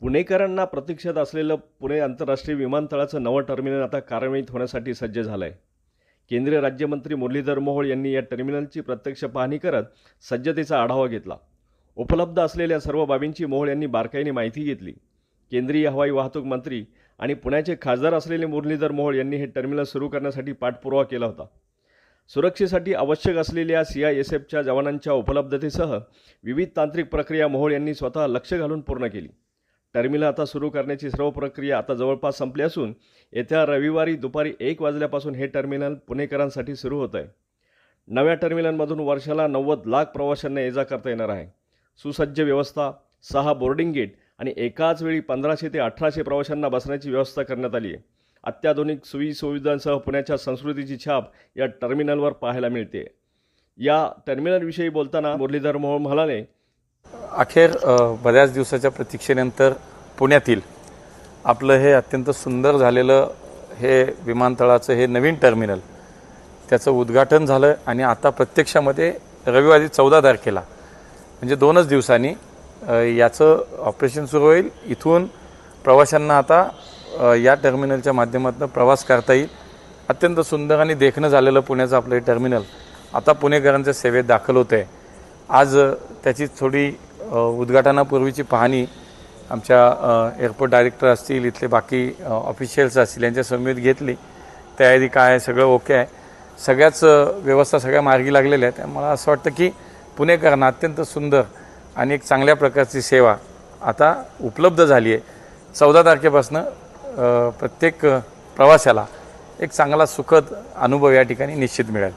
पुणेकरांना प्रतीक्षेत असलेलं पुणे आंतरराष्ट्रीय विमानतळाचं नवं टर्मिनल आता कार्यान्वित होण्यासाठी सज्ज झालं आहे केंद्रीय राज्यमंत्री मुरलीधर मोहोळ यांनी या टर्मिनलची प्रत्यक्ष पाहणी करत सज्जतेचा आढावा घेतला. उपलब्ध असलेल्या सर्व बाबींची मोहोळ यांनी बारकाईने माहिती घेतली. केंद्रीय हवाई वाहतूक मंत्री आणि पुण्याचे खासदार असलेले मुरलीधर मोहोळ यांनी हे टर्मिनल सुरू करण्यासाठी पाठपुरावा केला होता. सुरक्षेसाठी आवश्यक असलेल्या सी आय एस एफच्या जवानांच्या उपलब्धतेसह विविध तांत्रिक प्रक्रिया मोहोळ यांनी स्वतः लक्ष घालून पूर्ण केली. टर्मिनल आता सुरू करण्याची सर्व प्रक्रिया आता जवळपास संपली असून येत्या रविवारी दुपारी एक वाजल्यापासून हे टर्मिनल पुणेकरांसाठी सुरू होत आहे. नव्या टर्मिनलमधून वर्षाला नव्वद लाख प्रवाशांना ये जा करता येणार आहे. सुसज्ज व्यवस्था सहा बोर्डिंग गेट आणि एकाच वेळी पंधराशे ते अठराशे प्रवाशांना बसण्याची व्यवस्था करण्यात आली आहे. अत्याधुनिक सोयीसुविधांसह पुण्याच्या संस्कृतीची छाप या टर्मिनलवर पाहायला मिळते. या टर्मिनलविषयी बोलताना मुरलीधर मोहोळ म्हणाले अखेर बऱ्याच दिवसाच्या प्रतीक्षेनंतर पुण्यातील आपलं हे अत्यंत सुंदर झालेलं हे विमानतळाचं हे नवीन टर्मिनल त्याचं उद्घाटन झालं आणि आता प्रत्यक्षामध्ये रविवारी चौदा तारखेला म्हणजे दोनच दिवसांनी याचं ऑपरेशन सुरू होईल. इथून प्रवाशांना आता या टर्मिनलच्या माध्यमातून प्रवास करता येईल. अत्यंत सुंदर आणि देखणं झालेलं पुण्याचं आपलं हे टर्मिनल आता पुणेकरांच्या सेवेत दाखल होतं आहे आज त्याची थोडी उद्घाटनापूर्वीची पाहणी आमच्या एअरपोर्ट डायरेक्टर असतील इथले बाकी ऑफिशियल्स असतील यांच्या समेत घेतली. तयारी काय आहे सगळं ओके आहे. सगळ्याच व्यवस्था सगळ्या मार्गी लागलेल्या आहेत. मला असं वाटतं की पुणेकरांना अत्यंत सुंदर आणि एक चांगल्या प्रकारची सेवा आता उपलब्ध झाली आहे. चौदा तारखेपासून प्रत्येक प्रवाशाला एक चांगला सुखद अनुभव या ठिकाणी निश्चित मिळेल.